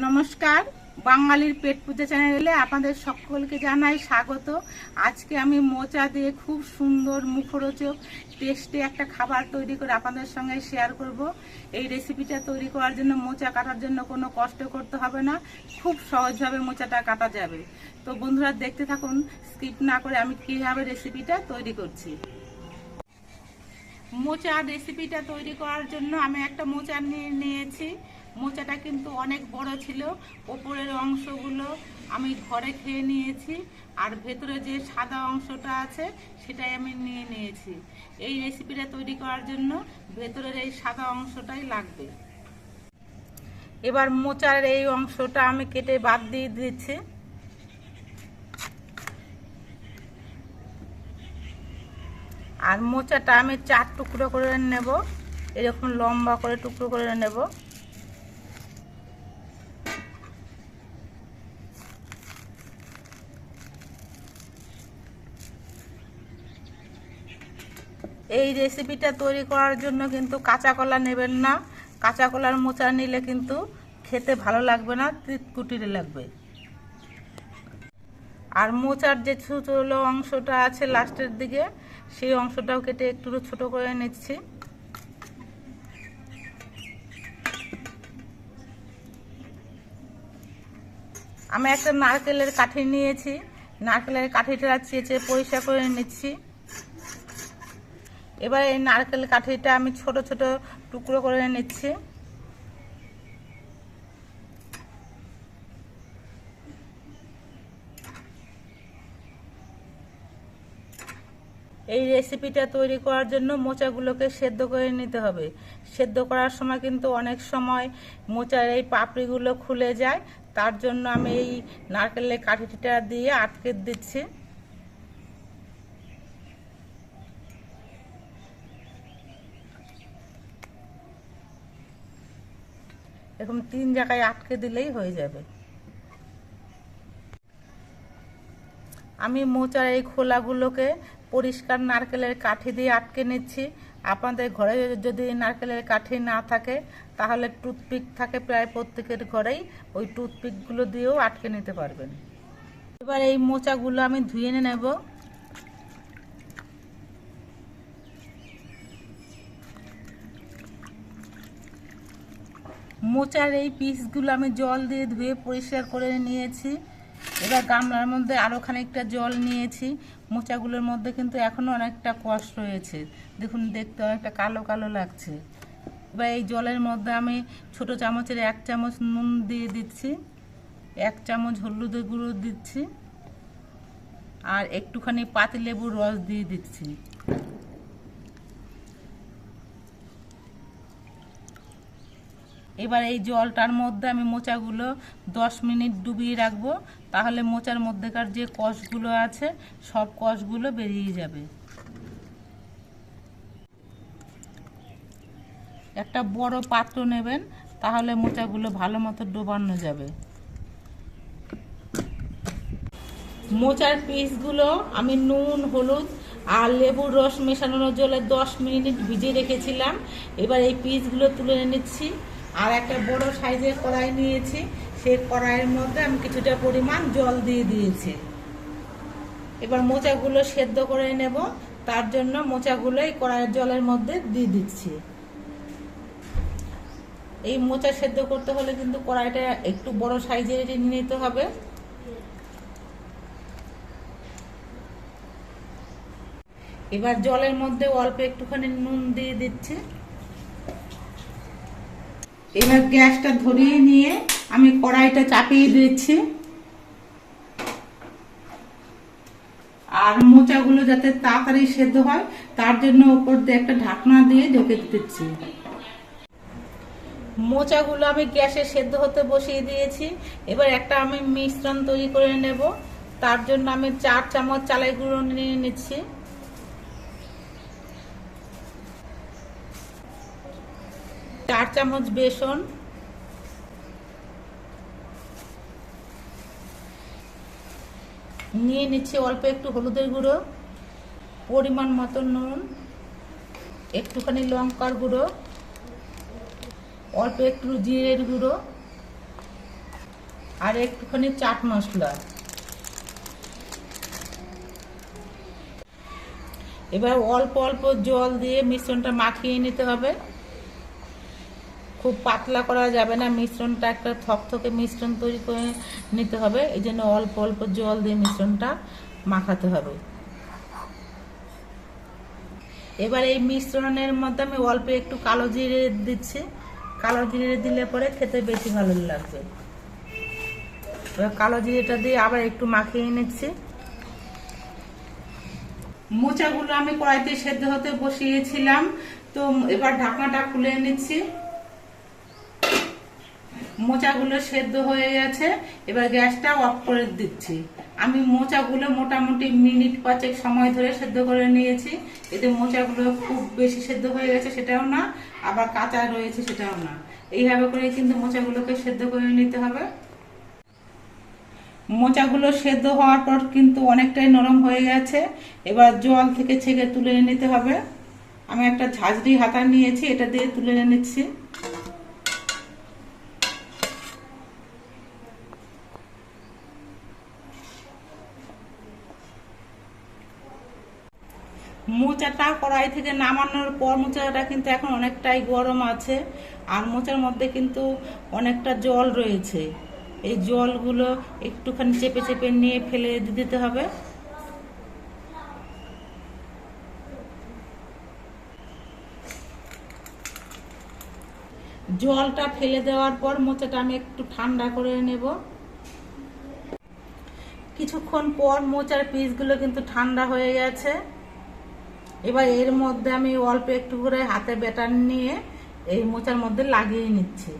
নমস্কার, বাঙালির পেট পূজা চ্যানেলে আপনাদের সকলকে জানাই স্বাগত। আজকে আমি মোচা দিয়ে খুব সুন্দর মুখরোচক, টেস্টে একটা খাবার তৈরি করে আপনাদের সঙ্গে শেয়ার করব। এই রেসিপিটা তৈরি করার জন্য, মোচা কাটার জন্য কোনো কষ্ট করতে হবে না, খুব সহজভাবে মোচাটা কাটা যাবে। তো বন্ধুরা, দেখতে থাকুন স্কিপ না করে আমি কীভাবে রেসিপিটা তৈরি করছি। মোচা রেসিপিটা তৈরি করার জন্য আমি একটা মোচা নিয়ে নিয়েছি। মোচাটা কিন্তু অনেক বড় ছিল। ওপরের অংশগুলো আমি ঘরে খেয়ে নিয়েছি আর ভেতরে যে সাদা অংশটা আছে সেটাই আমি নিয়ে নিয়েছি। এই রেসিপিটা তৈরি করার জন্য ভেতরের এই সাদা অংশটাই লাগবে। এবার মোচার এই অংশটা আমি কেটে বাদ দিয়ে দিচ্ছি। আর মোচাটা আমি চার টুকরো করে নেব। এরকম লম্বা করে টুকরো করে নেব। এই রেসিপিটা তৈরি করার জন্য কিন্তু কাঁচা কলা নেবেন না। কাঁচা কলার মোচা নিলে কিন্তু খেতে ভালো লাগবে না কুটিরে লাগবে। আর মোচার যে ছোটো অংশটা আছে লাস্টের দিকে, সেই অংশটাও কেটে একটু ছোট করে নিচ্ছি। আমি একটা নারকেলের কাঠি নিয়েছি। নারকেলের কাঠিটা চেঁচে পরিষ্কার করে নিচ্ছি। এবার এই নারকেল কাঠিটা আমি ছোট ছোট টুকরো করে নিচ্ছি। এই রেসিপিটা তৈরি করার জন্য মোচাগুলোকে সেদ্ধ করে নিতে হবে। সেদ্ধ করার সময় কিন্তু অনেক সময় মোচার এই পাপড়িগুলো খুলে যায়। তার জন্য আমি এই নারকেলের কাঠিটা দিয়ে আটকে দিচ্ছি। এরকম তিন জায়গায় আটকে দিলেই হয়ে যাবে। আমি মোচার এই খোলাগুলোকে পরিষ্কার নারকেলের কাঠি দিয়ে আটকে নিচ্ছি। আপনাদের ঘরে যদি নারকেলের কাঠি না থাকে, তাহলে টুথপিক থাকে প্রায় প্রত্যেকের ঘরেই, ওই টুথপিকগুলো দিয়েও আটকে নিতে পারবেন। এবার এই মোচাগুলো আমি ধুয়ে নেব। মোচার এই পিসগুলো আমি জল দিয়ে ধুয়ে পরিষ্কার করে নিয়েছি। এবার গামলার মধ্যে আরও খানিকটা জল নিয়েছি। মোচাগুলোর মধ্যে কিন্তু এখনও অনেকটা কষ রয়েছে। দেখুন, দেখতে অনেকটা কালো কালো লাগছে। এবার এই জলের মধ্যে আমি ছোট চামচের এক চামচ নুন দিয়ে দিচ্ছি। এক চামচ হলুদের গুঁড়ো দিচ্ছি। আর একটুখানি পাতিলেবুর রস দিয়ে দিচ্ছি। এবার এই জলটার মধ্যে আমি মোচাগুলো দশ মিনিট ডুবিয়ে রাখব, তাহলে মোচার মধ্যেকার যে কষগুলো আছে, সব কষগুলো বেরিয়ে যাবে। একটা বড় পাত্র নেবেন, তাহলে মোচাগুলো ভালো মতো ডোবানো যাবে। মোচার পিসগুলো আমি নুন, হলুদ আর লেবুর রস মেশানোর জলে দশ মিনিট ভিজিয়ে রেখেছিলাম। এবার এই পিসগুলো তুলে নিচ্ছি। আর একটা বড় সাইজের কড়াই নিয়েছি। সেই কড়াইয়ের মধ্যে আমি কিছুটা পরিমাণ জল দিয়ে দিয়েছি। এবার মোচাগুলো সেদ্ধ করে নেব। তার জন্য মোচাগুলো এই কড়াইয়ের জলের মধ্যে দিয়ে দিচ্ছি। এই মোচা সেদ্ধ করতে হলে কিন্তু কড়াইটা একটু বড় সাইজের নিয়ে নিতে হবে। এবার জলের মধ্যে অল্প একটুখানি নুন দিয়ে দিচ্ছি। এবার গ্যাসটা ধরিয়ে নিয়ে আমি কড়াইটা চাপিয়ে দিচ্ছি। আর মোচাগুলো যাতে তাড়াতাড়ি সেদ্ধ হয়, তার জন্য উপর দিয়ে একটা ঢাকনা দিয়ে ঢেকে দিচ্ছি। মোচাগুলো আমি গ্যাসে সেদ্ধ হতে বসিয়ে দিয়েছি। এবার একটা আমি মিশ্রণ তৈরি করে নেব। তার জন্য আমি চার চামচ চালাই গুঁড়ো নিয়ে নিচ্ছি। চার চামচ বেসন। নিয়ে নিচ্ছি অল্প একটু হলুদের গুঁড়ো, পরিমাণ মতো নুন, একটুখানি লঙ্কার গুঁড়ো, অল্প একটু জিরের গুঁড়ো আর একটুখানি চাট মশলা। এবার অল্প অল্প জল দিয়ে মিশ্রণটা মাখিয়ে নিতে হবে। খুব পাতলা করা যাবে না। মিশ্রণটা একটা থকথকে মিশ্রণ তৈরি করে নিতে হবে। এই জন্য অল্প অল্প জল দিয়ে মিশ্রণটা মাখাতে হবে। এবার এই মিশ্রণের মধ্যে আমি অল্প একটু কালো জিরে দিচ্ছি। কালো জিরে দিলে পরে খেতে বেশি ভালো লাগবে। এবার কালো জিরেটা দিয়ে আবার একটু মাখিয়ে নিচ্ছি। মোচাগুলো আমি কড়াইতে সেদ্ধ হতে বসিয়েছিলাম। তো এবার ঢাকনাটা খুলে নিচ্ছি। মোচাগুলো সেদ্ধ হয়ে গেছে, এবার গ্যাসটা অফ করে দিচ্ছি। আমি মোচাগুলো মোটামুটি মিনিট পাঁচেক সময় ধরে সেদ্ধ করে নিয়েছি। এতে মোচাগুলো খুব বেশি সেদ্ধ হয়ে গেছে সেটাও না, আবার কাঁচা রয়েছে সেটাও না। এইভাবে করে কিন্তু মোচাগুলোকে সেদ্ধ করে নিতে হবে। মোচাগুলো সেদ্ধ হওয়ার পর কিন্তু অনেকটাই নরম হয়ে গেছে। এবার জল থেকে ছেঁকে তুলে নিতে হবে। আমি একটা ঝাঁঝরি হাতা নিয়েছি, এটা দিয়ে তুলে নিচ্ছি। মোচাটা কড়াই থেকে নামানোর পর মোচাটা কিন্তু এখন অনেকটাই গরম আছে। আর মোচার মধ্যে কিন্তু অনেকটা জল রয়েছে। এই জলগুলো একটুখানি চেপে চেপে নিয়ে ফেলে দিতে হবে। জলটা ফেলে দেওয়ার পর মোচাটা আমি একটু ঠান্ডা করে নেব। কিছুক্ষণ পর মোচার পিসগুলো কিন্তু ঠান্ডা হয়ে গেছে। এবার এর মধ্যে আমি অল্প একটু করে হাতে ব্যাটার নিয়ে এই মোচার মধ্যে লাগিয়ে নিচ্ছি।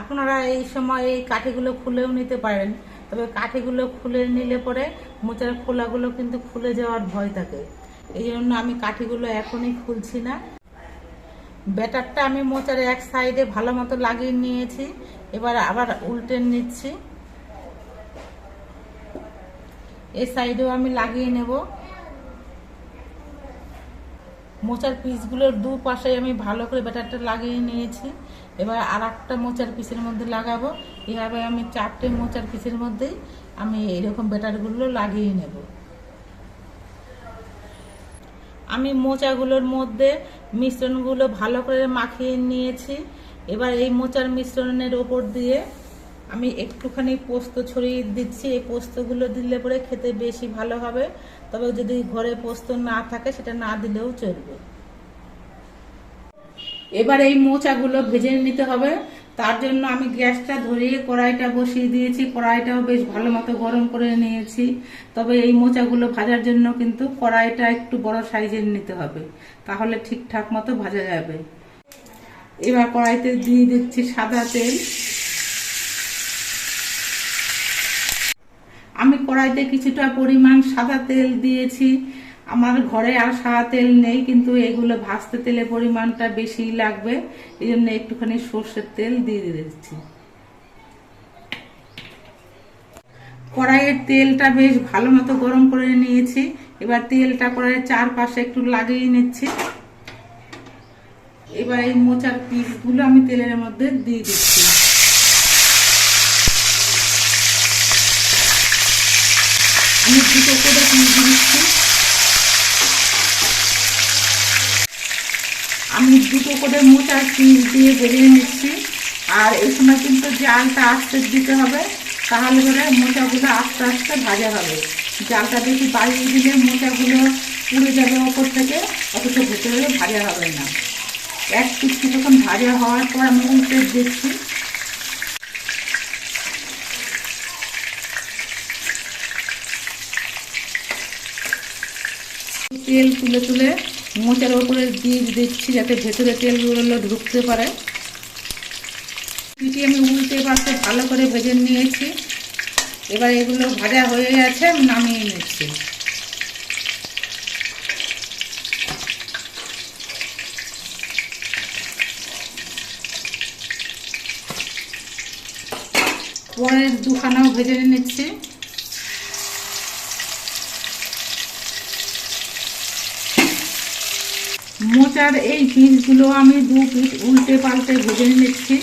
আপনারা এই সময় এই কাঠিগুলো খুলেও নিতে পারেন, তবে কাঠিগুলো খুলে নিলে পরে মোচার খোলাগুলো কিন্তু খুলে যাওয়ার ভয় থাকে। এই জন্য আমি কাঠিগুলো এখনই খুলছি না। ব্যাটারটা আমি মোচার এক সাইডে ভালো মতো লাগিয়ে নিয়েছি, এবার আবার উল্টে নিচ্ছি। এই সাইডেও আমি লাগিয়ে নেব। মোচার পিসগুলোর দু পাশে আমি ভালো করে ব্যাটারটা লাগিয়ে নিয়েছি। এবার আর একটা মোচার পিসের মধ্যে লাগাবো। এভাবে আমি চারটে মোচার পিসের মধ্যেই আমি এরকম ব্যাটারগুলো লাগিয়ে নেব। আমি মোচাগুলোর মধ্যে মিশ্রণগুলো ভালো করে মাখিয়ে নিয়েছি। এবার এই মোচার মিশ্রণের ওপর দিয়ে আমি একটুখানি পোস্ত ছড়িয়ে দিচ্ছি। এই পোস্তগুলো দিলে পরে খেতে বেশি ভালো হবে। তবে যদি ঘরে পোস্ত না থাকে, সেটা না দিলেও চলবে। এবার এই মোচাগুলো ভেজে নিতে হবে। তার জন্য আমি গ্যাসটা ধরিয়ে কড়াইটা বসিয়ে দিয়েছি। কড়াইটাও বেশ ভালো মতো গরম করে নিয়েছি। তবে এই মোচাগুলো ভাজার জন্য কিন্তু কড়াইটা একটু বড় সাইজের নিতে হবে। তাহলে ঠিকঠাক মতো ভাজা যাবে। এবার কড়াইতে দিয়ে দিচ্ছি সাদা তেল। আমি কড়াইতে কিছুটা পরিমাণ সাদা তেল দিয়েছি। আমার ঘরে আর সাদা তেল নেই, কিন্তু এগুলো ভাজতে তেলের পরিমাণটা বেশি লাগবে। এই জন্য একটুখানি সর্ষের তেল দিয়ে দিচ্ছি কড়াইয়ের তেলটা বেশ ভালো মতো গরম করে নিয়েছি। এবার তেলটা কড়াইয়ের চারপাশে একটু লাগিয়ে নিচ্ছি। এবার এই মোচার পিসগুলো আমি তেলের মধ্যে দিয়ে দিচ্ছি। দুটো করে পিস দিচ্ছি। আমি দুটো করে মোচার পিস দিয়ে বেরিয়ে নিচ্ছি। আর এই সময় কিন্তু জালটা আস্তে দিতে হবে, তাহলে করে মোচাগুলো আস্তে আস্তে ভাজা হবে। জালটা বেশি বাড়িয়ে দিলে মোচাগুলো পুড়ে যাবে ওপর থেকে, অথচ ভেতরে ভাজা হবে না। এক পিসটি যখন ভাজা হওয়ার পর আমি উল্টে দেখছি তেল তুলে তুলে মোচার ওপরে দিয়ে দিচ্ছি যাতে ভেতরে তেলগুলো ঢুকতে পারে। পিটি আমি উল্টে পাশে ভালো করে ভেজে নিয়েছি। এবার এগুলো ভাজা হয়ে গেছে নামিয়ে নিচ্ছি। পরের দুখানাও ভেজে নিচ্ছি। মোচার এই পিসগুলো আমি দু পিস উল্টে পাল্টে ভেজে নিচ্ছি।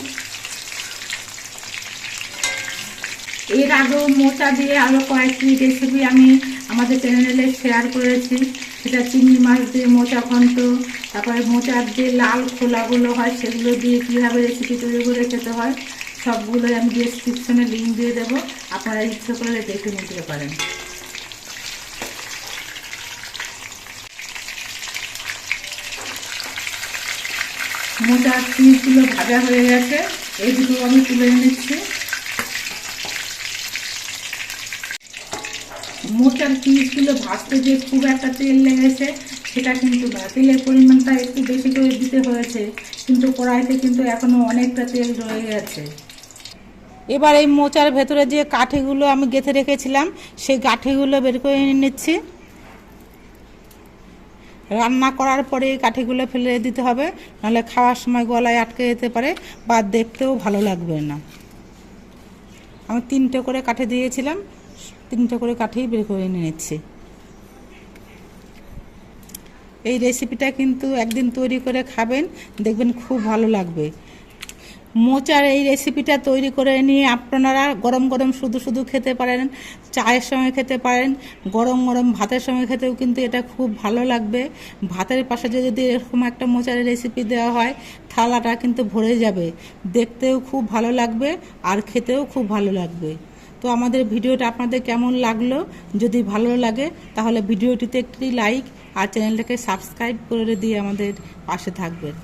এর আগেও মোচা দিয়ে আরও কয়েকটি রেসিপি আমি আমাদের চ্যানেলে শেয়ার করেছি। সেটা চিংড়ি মাছ দিয়ে মোচা ঘন্ট, তারপরে মোচার যে লাল খোলাগুলো হয়, সেগুলো দিয়ে কীভাবে রেসিপি তৈরি করে খেতে হয়, সবগুলোই আমি ডিসক্রিপশনে লিঙ্ক দিয়ে দেবো। আপনারা ইচ্ছে করলে দেখে নিতে পারেন। মোচার পিসগুলো ভাজা হয়ে গেছে এই দুটো আমি তুলে নিচ্ছি মোচার পিসগুলো ভাজতে যে খুব একটা তেল লেগেছে, সেটা কিন্তু না তেলের পরিমাণটা একটু বেশি করে দিতে হয়েছে, কিন্তু কড়াইতে কিন্তু এখনও অনেকটা তেল রয়ে গেছে। এবার এই মোচার ভেতরে যে কাঠিগুলো আমি গেঁথে রেখেছিলাম, সেই কাঠিগুলো বের করে নিচ্ছি রান্না করার পরে কাঠিগুলো ফেলে দিতে হবে, নাহলে খাওয়ার সময় গলায় আটকে যেতে পারে বা দেখতেও ভালো লাগবে না। আমি তিনটে করে কাঠে দিয়েছিলাম, তিনটে করে কাঠি বের করে নিয়েছি এই রেসিপিটা কিন্তু একদিন তৈরি করে খাবেন, দেখবেন খুব ভালো লাগবে। মোচার এই রেসিপিটা তৈরি করে নিয়ে আপনারা গরম গরম শুধু শুধু খেতে পারেন। চায়ের সময় খেতে পারেন, গরম গরম ভাতের সময় খেতেও কিন্তু এটা খুব ভালো লাগবে। ভাতের পাশে যদি এরকম একটা মোচারের রেসিপি দেওয়া হয়, থালাটা কিন্তু ভরে যাবে। দেখতেও খুব ভালো লাগবে আর খেতেও খুব ভালো লাগবে। তো আমাদের ভিডিওটা আপনাদের কেমন লাগল? যদি ভালো লাগে, তাহলে ভিডিওটিতে একটি লাইক আর চ্যানেলটাকে সাবস্ক্রাইব করে দিয়ে আমাদের পাশে থাকবেন।